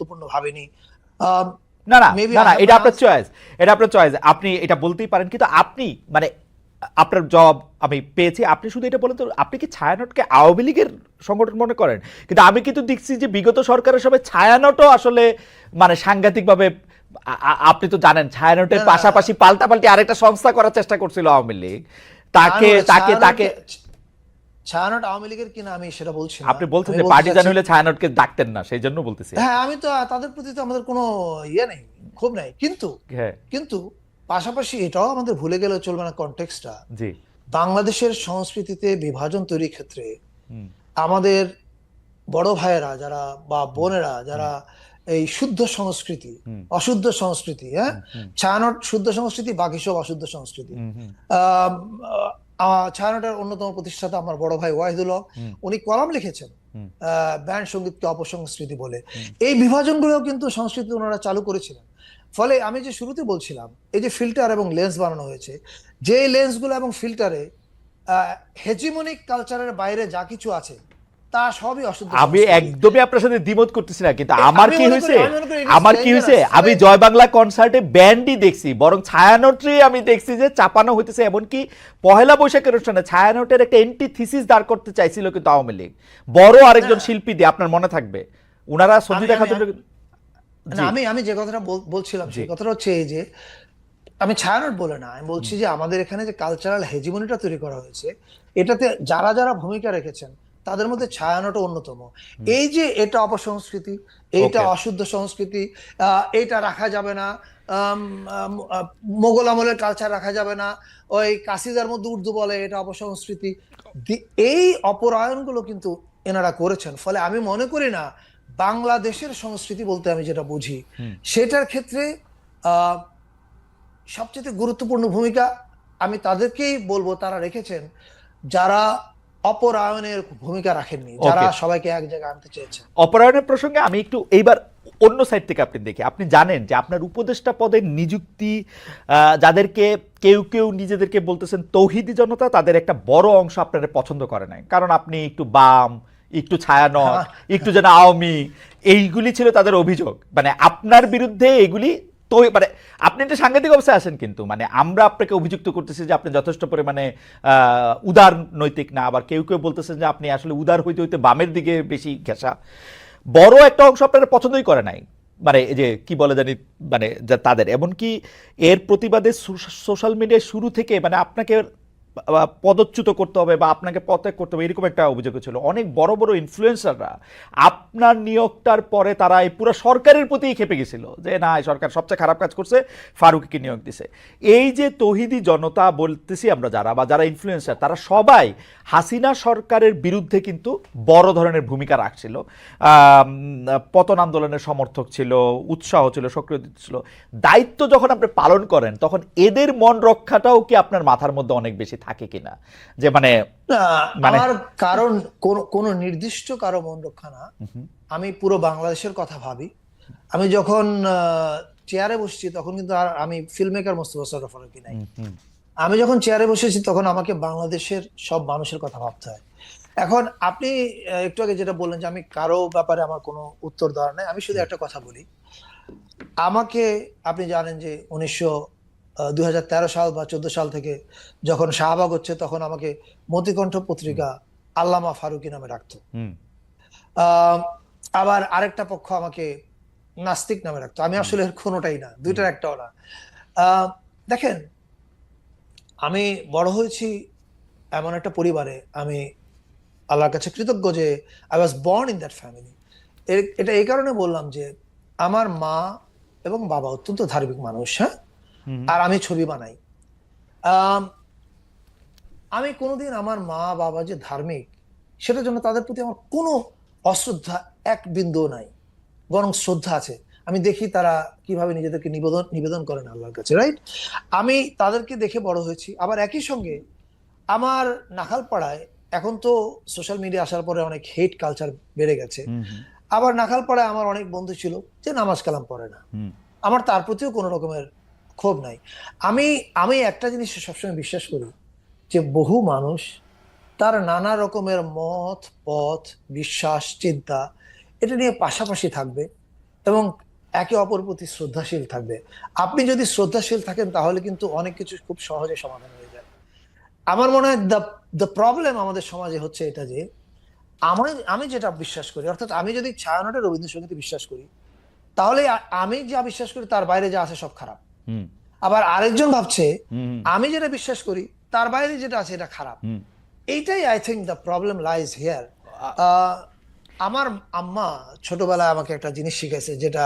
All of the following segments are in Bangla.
গুরুত্বপূর্ণ ভাবিনি না না না না এটা আপনার চয়েস এটা আপনার চয়েস আপনি এটা বলতেই পারেন কিন্তু আপনি মানে আপনার জব আমি পেয়েছি আপনি শুধু এটা বলেন তো আপনি কি ছায়ানটকে আওয়ামী লীগের সংগঠন মনে করেন? কিন্তু আমি কিন্তু দেখছি যে বিগত সরকারের সময় ছায়ানটও আসলে মানে সাংঘাতিকভাবে আপনি তো জানেন ছায়ানটের। পাশাপাশি পাল্টাপাল্টি আরেকটা সংস্থা করার চেষ্টা করছিল আওয়ামী লীগ। তাকে তাকে তাকে ছায়ানট আওয়ামী লীগের কিনা আমি সেটা বলছি আপনি বলছেন যে বলতে পার্টি জানি চাচ্ছি- হলে ছায়ানটকে ডাকতেন না সেই জন্য বলতেছি। হ্যাঁ আমি তো তাদের প্রতি তো আমাদের কোনো ইয়ে নেই ক্ষোভ নেই। কিন্তু হ্যাঁ। কিন্তু পাশাপাশি এটাও আমাদের ভুলে গেলে চলবে না কনটেক্সটটা জি। বাংলাদেশের সংস্কৃতিতে বিভাজন তৈরির ক্ষেত্রে আমাদের বড় ভাইয়েরা যারা বা বোনেরা যারা এই শুদ্ধ সংস্কৃতি অশুদ্ধ সংস্কৃতি হ্যাঁ? ছায়ানট শুদ্ধ সংস্কৃতি বাকি সব অশুদ্ধ সংস্কৃতি। ছায়ানটের অন্যতম প্রতিষ্ঠাতা আমার বড় ভাই ওয়াহিদুল হক উনি কলাম লিখেছেন ব্যান্ড সঙ্গীতকে অপসংস্কৃতি বলে। এই বিভাজনগুলো কিন্তু সংস্কৃতি ওনারা চালু করেছিলেন। ফলে আমি যে শুরুতে বলছিলাম এই যে ফিল্টার এবং লেন্স বানানো হয়েছে যে লেন্সগুলো এবং ফিল্টারে হেজিমনিক কালচারের বাইরে যা কিছু আছে তা সবই অশুদ্ধ আমি একদমই আপনার সাথে দ্বিমত করতেছি না কিন্তু আমার কি হয়েছে? আমার কি হয়েছে? আমি জয় বাংলা কনসার্টে ব্যান্ডই দেখছি বরং আমি দেখছি যে চাপানো হইতেছে। এমনকি পহেলা বৈশাখের অনুষ্ঠানে ছায়ানটের একটা এন্টি থিসিস দাঁড় করতে চাইছিল কিন্তু আওয়ামী লীগ। বড় আরেকজন শিল্পী দিয়ে আপনার মনে থাকবে? আমি- খাতুন না আমি আমি যে কথাটা বলছিলাম সেই কথাটা হচ্ছে এই যে আমি ছায়ানট বলে না আমি বলছি যে আমাদের এখানে যে কালচারাল হেজিমনিটা তৈরি করা হয়েছে এটাতে যারা যারা ভূমিকা রেখেছেন তাদের মধ্যে ছায়ানোটা অন্যতম। এই যে এটা অপসংস্কৃতি এইটা অশুদ্ধ সংস্কৃতি এটা রাখা যাবে না মোগল আমলের কালচার রাখা যাবে না ওই কাসিদার মধ্যে উর্দু বলে এটা অপসংস্কৃতি। এই অপরায়ণগুলো কিন্তু এনারা করেছেন ফলে আমি মনে করি না বাংলাদেশের সংস্কৃতি বলতে আমি যেটা বুঝি সেটার ক্ষেত্রে সবচেয়ে গুরুত্বপূর্ণ ভূমিকা আমি তাদেরকেই বলব তারা রেখেছেন যারা অপরায়ণের ভূমিকা রাখেননি যারা সবাইকে এক জায়গায় আনতে চেয়েছেন অপরায়ণের প্রসঙ্গে আমি একটু এইবার অন্য সাইড থেকে আপনি দেখি। আপনি জানেন যে আপনার উপদেষ্টা পদের নিযুক্তি যাদেরকে কেউ কেউ নিজেদেরকে বলতেছেন তৌহিদি জনতা তাদের একটা বড় অংশ আপনারা পছন্দ করে নাই। কারণ আপনি একটু বাম একটু ছায়ানট একটু যেন আওয়ামী এইগুলি ছিল তাদের অভিযোগ। মানে আপনার বিরুদ্ধে এগুলি তো মানে আপনি একটা সাংঘাতিক অবস্থায় আসেন কিন্তু মানে আমরা আপনাকে অভিযুক্ত করতেছি যে আপনি যথেষ্ট পরিমাণে উদার নৈতিক না, আবার কেউ কেউ বলতেছেন যে আপনি আসলে উদার হইতে হইতে বামের দিকে বেশি ঘেঁষা। বড় একটা অংশ আপনারা পছন্দই করে নাই। মানে যে কি বলে জানি মানে তাদের। এমনকি এর প্রতিবাদে সোশ্যাল মিডিয়ায় শুরু থেকে মানে আপনাকে পদচ্যুত করতে হবে বা আপনাকে পদত্যাগ করতে হবে, এরকম একটা অভিযোগ ছিল। অনেক বড় বড় ইনফ্লুয়েন্সাররা আপনার নিয়োগটার পরে তারা এই পুরো সরকারের প্রতিই খেপে গেছিল যে, না, এই সরকার সবচেয়ে খারাপ কাজ করছে, ফারুকিকে নিয়োগ দিছে। এই যে তহিদি জনতা বলতেছি আমরা যারা বা যারা ইনফ্লুয়েন্সার তারা সবাই হাসিনা সরকারের বিরুদ্ধে কিন্তু বড় ধরনের ভূমিকা রাখছিল। পতন আন্দোলনের সমর্থক ছিল, উৎসাহ ছিল, সক্রিয় ছিল। দায়িত্ব যখন আপনি পালন করেন, তখন এদের মন রক্ষাটাও কি আপনার মাথার মধ্যে অনেক বেশি থাকে? কিনা? যে মানে মানে- আমার কারণ কোন নির্দিষ্ট কারও মন রক্ষা না। আমি পুরো বাংলাদেশের কথা ভাবি। আমি যখন চেয়ারে বসছি তখন কিন্তু আর আমি ফিল্ম মেকার মোস্তফা সরফ ফারুকী নাই। আমি যখন চেয়ারে বসেছি তখন আমাকে বাংলাদেশের সব মানুষের কথা ভাবতে হয়। এখন আপনি একটু আগে যেটা বললেন যে আমি কারও ব্যাপারে আমার কোনো উত্তর দেওয়ার নাই আমি শুধু একটা কথা বলি। আমাকে আপনি জানেন যে উনিশশো দুই হাজার তেরো সাল বা চোদ্দ সাল থেকে যখন শাহবাগ হচ্ছে তখন আমাকে মতিকণ্ঠ পত্রিকা আল্লামা ফারুকি নামে রাখতো আহ, আবার আরেকটা পক্ষ আমাকে নাস্তিক নামে রাখতো আমি আসলে কোনোটাই না দুইটার একটাও না। আহ, দেখেন আমি বড় হয়েছি এমন একটা পরিবারে। আমি আল্লাহর কাছে কৃতজ্ঞ যে I was born in that family এটা এই কারণে বললাম যে আমার মা এবং বাবা অত্যন্ত ধার্মিক মানুষ হ্যাঁ। আর আমি ছবি বানাই। আম, কোনোদিন আমার মা বাবা যে ধার্মিক সেটার জন্য তাদের প্রতি আমার কোনো অশ্রদ্ধা এক বিন্দু নাই। বরং শ্রদ্ধা আছে। আমি দেখি তারা কীভাবে নিজেদেরকে নিবেদন নিবেদন করেন আল্লাহর কাছে রাইট আমি তাদেরকে দেখে বড় হয়েছি। আবার একই সঙ্গে আমার নাখালপাড়ায় এখন তো সোশ্যাল মিডিয়া আসার পরে অনেক হেট কালচার বেড়ে গেছে। আবার নাখালপাড়ায় আমার অনেক বন্ধু ছিল যে নামাজ কালাম পড়ে না। আমার তার প্রতিও কোনো রকমের ক্ষোভ নাই। আমি আমি একটা জিনিস সবসময় বিশ্বাস করি যে বহু মানুষ তার নানা রকমের মত, পথ, বিশ্বাস, চিন্তা এটা নিয়ে পাশাপাশি থাকবে এবং একে অপর প্রতি শ্রদ্ধাশীল থাকবে। আপনি যদি শ্রদ্ধাশীল থাকেন তাহলে কিন্তু অনেক কিছু খুব সহজে সমাধান হয়ে যায়। আমার মনে হয় দ্য দ্য প্রবলেম আমাদের সমাজে হচ্ছে এটা যে আমি আমি যেটা বিশ্বাস করি, অর্থাৎ আমি যদি ছায়ানটের রবীন্দ্রসঙ্গীতে বিশ্বাস করি, তাহলে আমি যা বিশ্বাস করি তার বাইরে যা আছে সব খারাপ। আবার আরেকজন ভাবছে আমি যেটা বিশ্বাস করি তার বাইরে যেটা আছে এটা খারাপ। এইটাই I think the problem lies here আমার আম্মা ছোটবেলায় আমাকে একটা জিনিস শিখেছে যেটা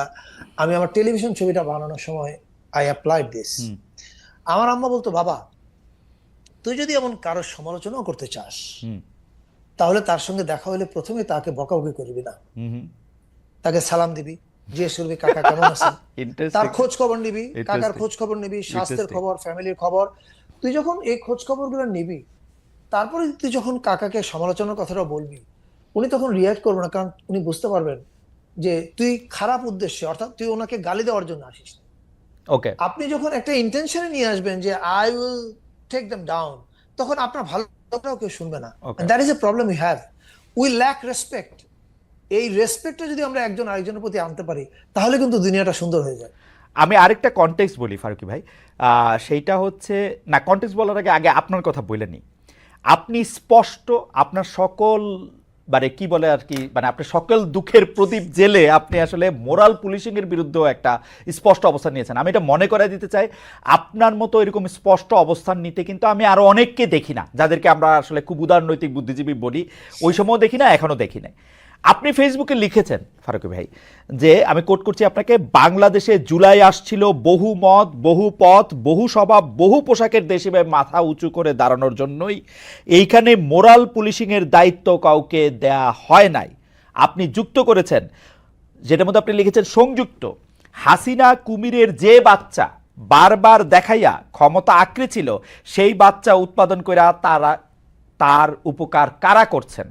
আমি আমার টেলিভিশন ছবিটা বানানোর সময় আই অ্যাপ্লাইড দিস আমার আম্মা বলতো বাবা তুই যদি এমন কারোর সমালোচনাও করতে চাস তাহলে তার সঙ্গে দেখা হলে প্রথমে তাকে বকাবকি করবি না। তাকে সালাম দিবি। কাকা কেমন আছেন তার খোঁজ খবর নিবি কাকার খোঁজ খবর নিবি স্বাস্থ্যের খবর ফ্যামিলির খবর। তুই যখন এই খোঁজ নিবি তারপরে তুই যখন কাকাকে সমালোচনার কথাটা বলবি উনি তখন রিয়াক্ট করবে না কারণ উনি বুঝতে পারবেন যে তুই খারাপ উদ্দেশ্যে অর্থাৎ তুই ওনাকে গালি দেওয়ার জন্য আসিস ওকে আপনি যখন একটা ইন্টেনশনে নিয়ে আসবেন যে I will take them down তখন আপনার ভালোটাও কেউ শুনবে না. That is a problem we have we lack respect এই রেসপেক্টটা যদি আমরা একজন আরেকজনের প্রতি আনতে পারি, তাহলে কিন্তু দুনিয়াটা সুন্দর হয়ে যায়। আমি আরেকটা কনটেক্সট বলি, ফারুকি ভাই। সেইটা হচ্ছে, না কনটেক্সট বলার আগে আগে আপনার কথা বলে নিই। আপনি স্পষ্ট আপনার সকল মানে কি বলে আর কি মানে আপনি সকল দুঃখের প্রদীপ জেলে আপনি আসলে মোরাল পুলিশিংয়ের বিরুদ্ধেও একটা স্পষ্ট অবস্থান নিয়েছেন। আমি এটা মনে করাই দিতে চাই, আপনার মতো এরকম স্পষ্ট অবস্থান নিতে কিন্তু আমি আরও অনেককে দেখি না, যাদেরকে আমরা আসলে খুব উদারনৈতিক বুদ্ধিজীবী বলি। ওই সময় দেখি না এখনও দেখি নাই। আপনি ফেসবুকে লিখেছেন, ফারুকি ভাই, যে আমি কোট করছি আপনাকে, বাংলাদেশে জুলাই আসছিল, বহু মত, বহু পথ, বহু স্বভাব, বহু পোশাকের দেশ হিসেবে মাথা উঁচু করে দাঁড়ানোর জন্যই এইখানে মোরাল পুলিশিংয়ের দায়িত্ব কাউকে দেয়া হয় নাই। আপনি যুক্ত করেছেন, যেটার মধ্যে আপনি লিখেছেন, সংযুক্ত। হাসিনা কুমিরের যে বাচ্চা বারবার দেখাইয়া ক্ষমতা আঁকড়ে ছিল, সেই বাচ্চা উৎপাদন করে তারা, তার উপকার কারা করছেন?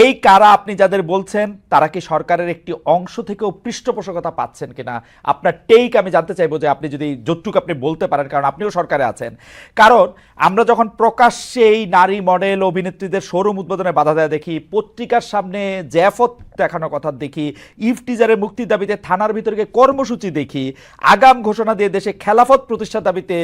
এই কারা আপনি যাদের বলছেন, তারা কি সরকারের একটি অংশ থেকেও পৃষ্ঠপোষকতা পাচ্ছেন কিনা? আপনার টেক আমি জানতে চাইব যে আপনি যদি যতটুকু আপনি বলতে পারেন, কারণ আপনিও সরকারে আছেন। কারণ আমরা যখন প্রকাশ্যে এই নারী মডেল অভিনেত্রীদের শোরুম উদ্বোধনে বাধা দেওয়া দেখি, পত্রিকার সামনে জ্যাফত দেখানোর কথা দেখি ইফটিজারের মুক্তির দাবিতে থানার ভিতরে কর্মসূচি দেখি, আগাম ঘোষণা দিয়ে দেশে খেলাফত প্রতিষ্ঠার দাবিতে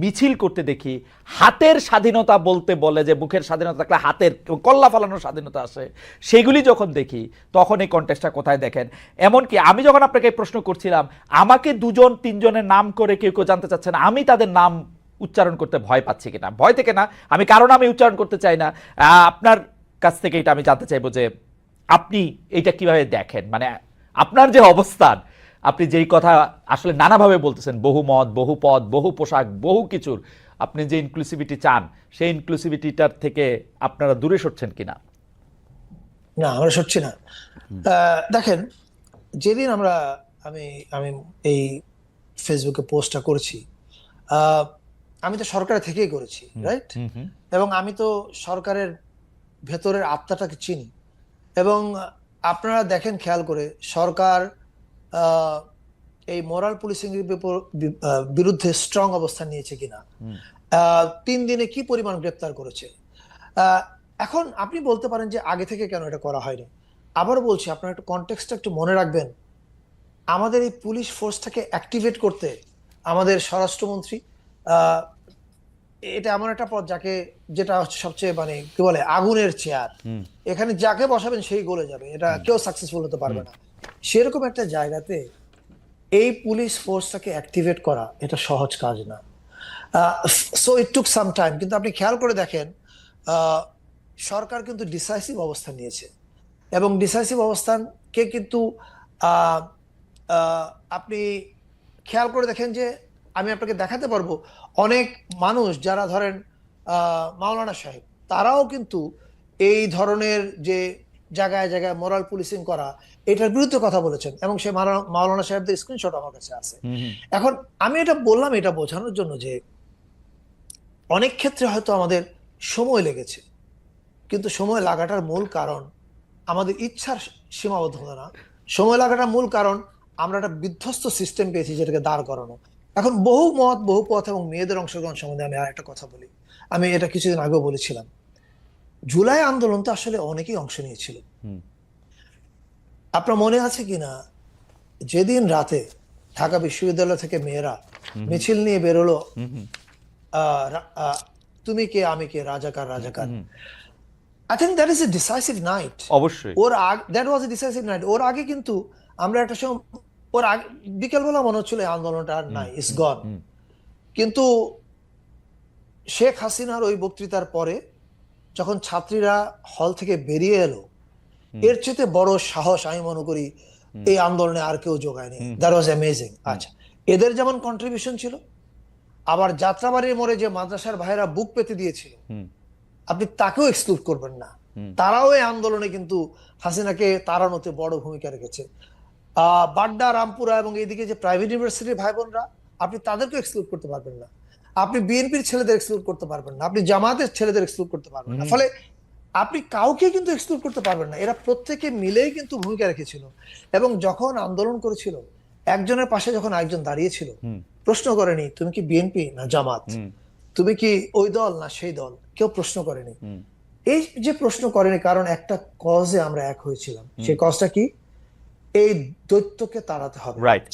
মিছিল করতে দেখি, হাতের স্বাধীনতা বলতে বলে যে মুখের স্বাধীনতা থাকলে হাতের কল্লা ফালানোর স্বাধীনতা আসে। সেগুলি যখন দেখি, তখন এই কন্টেস্টটা কোথায় দেখেন? এমনকি আমি যখন আপনাকে প্রশ্ন করছিলাম, আমাকে দুজন, তিনজনের নাম করে কেউ কেউ জানতে চাচ্ছেন আমি তাদের নাম উচ্চারণ করতে ভয় পাচ্ছি কিনা? ভয় থেকে না, আমি কারণ আমি উচ্চারণ করতে চাই না। আপনার কাছ থেকে এটা আমি জানতে চাইব যে, আপনি এটা কীভাবে দেখেন? মানে আপনার যে অবস্থান, আপনি যেই কথা আসলে নানাভাবে বলতেছেন, বহু মত, বহু পদ, বহু পোশাক, বহু কিছুর, আপনি যে ইনক্লুসিভিটি চান, সেই ইনক্লুসিভিটিটার থেকে আপনারা দূরে সরছেন কিনা? না আমরা সরছি না। দেখেন যেদিন আমরা আমি আমি এই ফেসবুকে পোস্টটা করেছি আমি তো সরকারের থেকেই করেছি রাইট এবং আমি তো সরকারের ভেতরের আত্মাটাকে চিনি। এবং আপনারা দেখেন খেয়াল করে সরকার এই মোরাল পুলিশিং এর বিরুদ্ধে স্ট্রং অবস্থান নিয়েছে কিনা। তিন দিনে কি পরিমাণ গ্রেপ্তার করেছে? এখন আপনি বলতে পারেন যে আগে থেকে কেন এটা করা হয়নি। আবারও বলছি আপনার একটু কনটেক্সটটা একটু মনে রাখবেন। আমাদের এই পুলিশ ফোর্সটাকে অ্যাক্টিভেট করতে আমাদের স্বরাষ্ট্রমন্ত্রী এটা এমন একটা পদ যাকে যেটা হচ্ছে সবচেয়ে মানে কি বলে আগুনের চেয়ার। এখানে যাকে বসাবেন সেই গলে যাবে। এটা কেউ সাকসেসফুল হতে পারবে না। সেরকম একটা জায়গাতে এই পুলিশ ফোর্সটাকে অ্যাক্টিভেট করা এটা সহজ কাজ না। So it took some time কিন্তু আপনি খেয়াল করে দেখেন আহ, সরকার কিন্তু ডিসাইসিভ অবস্থান নিয়েছে। এবং ডিসাইসিভ অবস্থানকে কিন্তু আপনি খেয়াল করে দেখেন যে আমি আপনাকে দেখাতে পারব অনেক মানুষ যারা ধরেন আহ, মাওলানা সাহেব তারাও কিন্তু এই ধরনের যে জায়গায় জায়গায় মোরাল পুলিশিং করা এটার বিরুদ্ধে কথা বলেছেন। এবং সে মাওলানা- সাহেবদের স্ক্রিনশট আমার কাছে আছে। এখন আমি এটা বললাম এটা বোঝানোর জন্য যে অনেক ক্ষেত্রে হয়তো আমাদের সময় লেগেছে। কিন্তু সময় লাগাটার মূল কারণ আমাদের ইচ্ছার সীমাবদ্ধতা না। সময় লাগাটার মূল কারণ আমরা একটা বিধ্বস্ত সিস্টেম পেয়েছি যেটাকে দাঁড় করানো। এখন বহু মত বহু পথ এবং মেয়েদের অংশগ্রহণ সম্বন্ধে আমি আর একটা কথা বলি। আমি এটা কিছুদিন আগেও বলেছিলাম। জুলাই আন্দোলন তো আসলে অনেকেই অংশ নিয়েছিল। আপনার মনে আছে কিনা যেদিন রাতে ঢাকা বিশ্ববিদ্যালয় থেকে মেয়েরা মিছিল নিয়ে বেরোলো আহ, তুমি কে আমি কে রাজাকার রাজাকার। I think that is a decisive night অবশ্যই। ওর আগে that was a decisive night ওর আগে কিন্তু আমরা একটা সময় ওর আগে বিকেলবেলা মনে হচ্ছিল এই আন্দোলনটা আর নাই ইস গন কিন্তু শেখ হাসিনার ওই বক্তৃতার পরে যখন ছাত্রীরা হল থেকে বেরিয়ে এলো এর চেয়ে বড় সাহস আমি মনে করি এই আন্দোলনে আর কেউ যোগায়নি। দ্যাট ওয়াজ অ্যামেজিং আচ্ছা এদের যেমন কন্ট্রিবিউশন ছিল আবার যাত্রাবাড়ির মোড়ে যে মাদ্রাসার ভাইরা বুক পেতে দিয়েছিল। আপনি তাকেও এক্সক্লুড করবেন না। তারাও এই আন্দোলনে কিন্তু হাসিনাকে তাড়ানোতে বড় ভূমিকা রেখেছে। আহ, বাড্ডা রামপুরা এবং এইদিকে যে প্রাইভেট ইউনিভার্সিটির ভাই বোনরা আপনি তাদেরকে এক্সক্লুড করতে পারবেন না। আপনি বিএনপির ছেলেদের এক্সক্লুড করতে পারবেন না। আপনি জামাতের ছেলেদের এক্সক্লুড করতে পারবেন না। ফলে আপনি কাউকে কিন্তু এক্সক্লুড করতে পারবেন না। এরা প্রত্যেকে মিলেই কিন্তু ভূমিকা রেখেছিল। এবং যখন আন্দোলন করেছিল একজনের পাশে যখন একজন দাঁড়িয়েছিল প্রশ্ন করেনি তুমি কি বিএনপি না জামাত? তুমি কি ওই দল না সেই দল? কেউ প্রশ্ন করেনি। এই যে প্রশ্ন করেনি কারণ একটা কজে আমরা এক হয়েছিলাম। সেই কজটা কি? এই দৈত্যকে তাড়াতে হবে। রাইট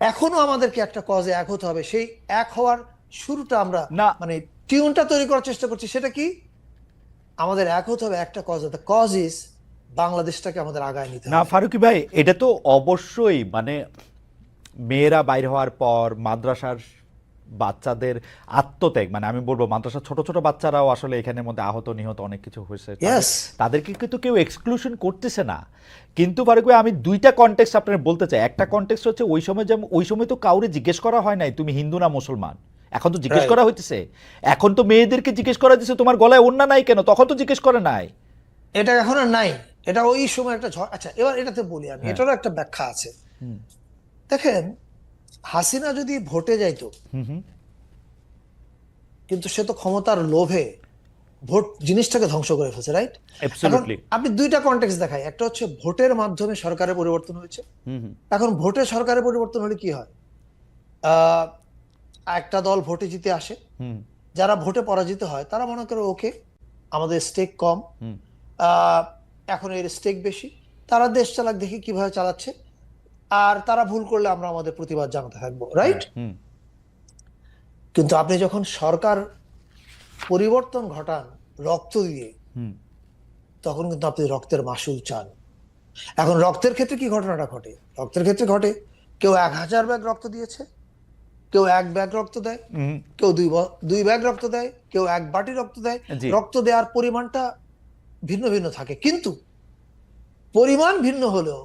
এখনও আমাদেরকে একটা কজে এক হতে হবে। সেই এক হওয়ার শুরুটা আমরা না। মানে টিউনটা তৈরি করার চেষ্টা করছি। সেটা কি? আমাদের এক হতে হবে একটা কজ দ্য কজ ইজ বাংলাদেশটাকে আমাদের আগায় নিতে না ফারুকি ভাই এটা তো অবশ্যই মানে মেয়েরা বাইর হওয়ার পর মাদ্রাসার বাচ্চাদের আত্মত্যাগ মানে আমি বলব মাদ্রাসার ছোট ছোট বাচ্চারাও আসলে এখানের মধ্যে আহত নিহত অনেক কিছু হয়েছে। তাদেরকে কিন্তু কেউ এক্সক্লুশন করতেছে না। কিন্তু ফারুক ভাই আমি দুইটা কনটেক্সট আপনার বলতে চাই। একটা কনটেক্সট হচ্ছে ওই সময় যেমন ওই সময় তো কাউরে জিজ্ঞেস করা হয় নাই তুমি হিন্দু না মুসলমান? এখন তো জিজ্ঞেস করা হইতেছে। এখন তো মেয়েদেরকে জিজ্ঞেস করা দিচ্ছে তোমার গলায় অন্য নাই কেন? তখন তো জিজ্ঞেস করে নাই। এটা এখন আর নাই। এটা ওই সময় একটা ঝড় আচ্ছা এবার এটাতে বলি আমি। হ্যাঁ। এটারও একটা ব্যাখ্যা আছে। দেখেন হাসিনা যদি ভোটে যাইতো কিন্তু সে তো ক্ষমতার লোভে ভোট জিনিসটাকে ধ্বংস করে ফেলছে রাইট আপনি দুইটা কন্টেক্স দেখাই। একটা হচ্ছে ভোটের মাধ্যমে সরকারের পরিবর্তন হয়েছে। এখন ভোটে সরকারের পরিবর্তন হলে কি হয়? আহ, একটা দল ভোটে জিতে আসে। হুম। যারা ভোটে পরাজিত হয় তারা মনে করে ওকে আমাদের স্টেক কম। এখন এর স্টেক বেশি। তারা দেশ চালাক দেখি কীভাবে চালাচ্ছে? আর তারা ভুল করলে আমরা আমাদের প্রতিবাদ জানাতে থাকব রাইট কিন্তু আপনি যখন সরকার পরিবর্তন ঘটান রক্ত দিয়ে তখন কিন্তু আপনি রক্তের মাসুল চান। এখন রক্তের ক্ষেত্রে কি ঘটনাটা ঘটে? রক্তের ক্ষেত্রে ঘটে কেউ এক হাজার ব্যাগ রক্ত দিয়েছে কেউ এক ব্যাগ রক্ত দেয় কেউ দুই দুই ব্যাগ রক্ত দেয় কেউ এক বাটি রক্ত দেয়। রক্ত দেওয়ার পরিমাণটা ভিন্ন ভিন্ন থাকে। কিন্তু পরিমাণ ভিন্ন হলেও